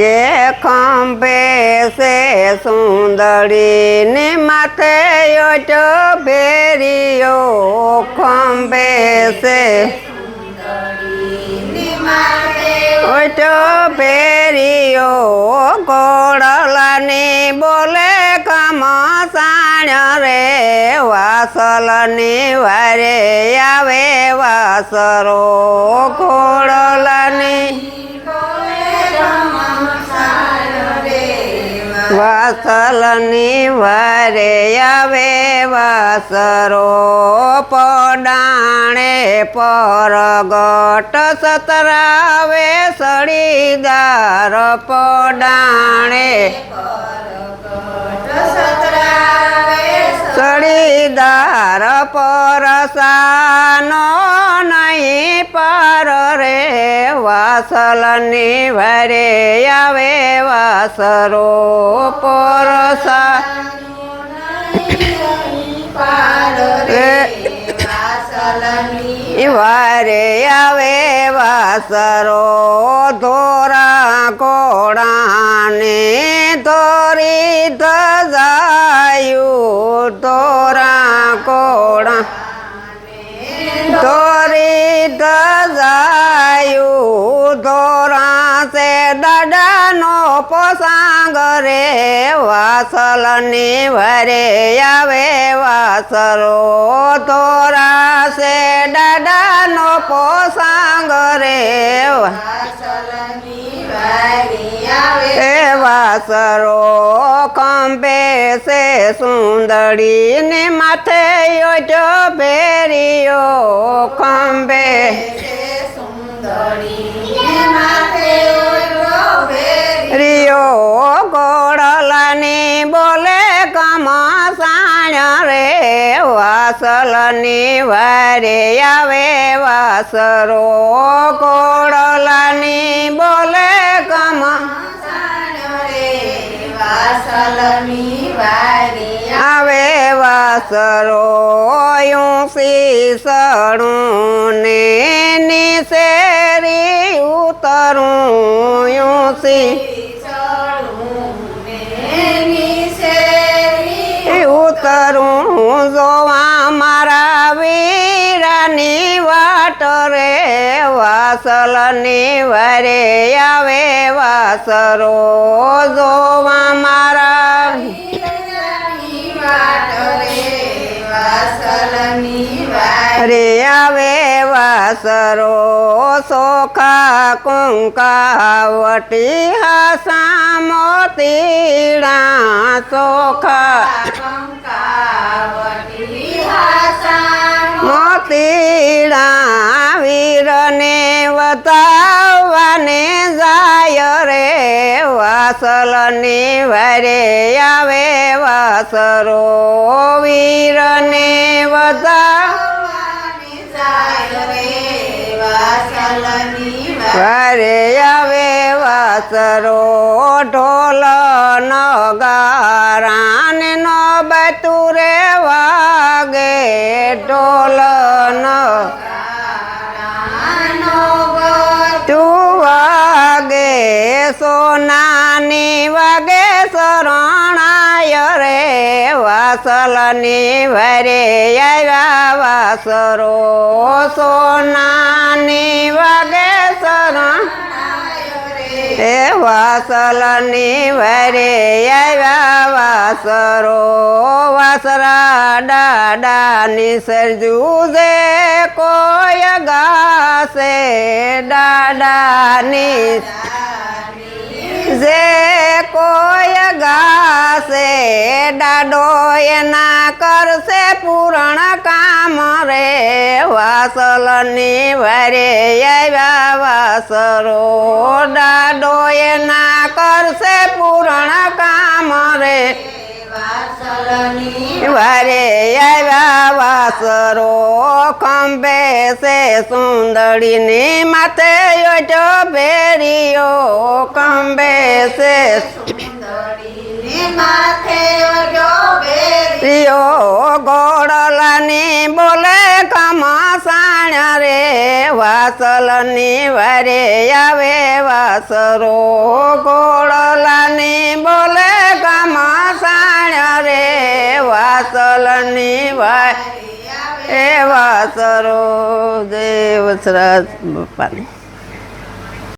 કે ખંભે સે સુંદરી ને માથે ઓટો ભેરિયો ખંભે સે ઓટો ભેરિયો ગોળલાની બોલે કમસાણ રે, વાસલની વારે આવે વાસરો, ગોળલાની વાસલની વારે આવે વાસરો પડાણે પરગટ સતરાવે સળીદાર પડાણે સળીદાર પરસાનો નહીં પર રે વાસલની ભરે આવે વાસરો પરસા વારે આવે વાસરો ધોરા કોડાને ધોરી ધજાયું सांग रे वासल वासलनी भरे आवे वासरो तोरा से डडा नो पो सांग रे ए वासरो कंबे से सुंदरी ने माथे यो जो बेरियो कंबे से सुंदरी વાસલની વારે આવે વાસરો ગોળલાની બોલે કમ. આવે વાસરો યું સણું ને નિશેરી ઉતરું ઊંસી ઉતરું જોવા રે વાસલની વરે આવે વાસરો જોવા મારા. રે આવે વાસરો સોખા કુંકાવટી હાસા મોતીડા સોખા. વાસલની વરે આવે વાસરો વીરને વતા વરે આવે વાસરો ઢોલ નગારાને નો બતુરે વાગે ઢોલ સોનાની વાગે શરણાય રે વાસલની ભરે આવ્યા વાસરો સોનાની વાગે શરણ એ વાસલની ભરે આવ્યા વાસરો વાસરા દાદાની સરજુ જે કોઈ ગાશે દાદાની જે કોઈ ગાશે દાડો એના કરશે પૂરણ કામ રે વાસલની ભરે આવ્યા વાસરો દાડો એના કરશે પૂરણ કામ રે વારે આવ્યા વાસરો ખંભે છે સુંદરીની માથે યોજો ભેરિયો ખંભે છે માથે ઓઢો બેરી રિયો ગો ઘોડલાની બોલે કમાસાણ્યા રે, વાસલની વારે આવે વાસરો. ઘોડલાની બોલે કમાસાણ્યા રે, વાસલની વારે વાસરો. દેવ સરસ બાપાની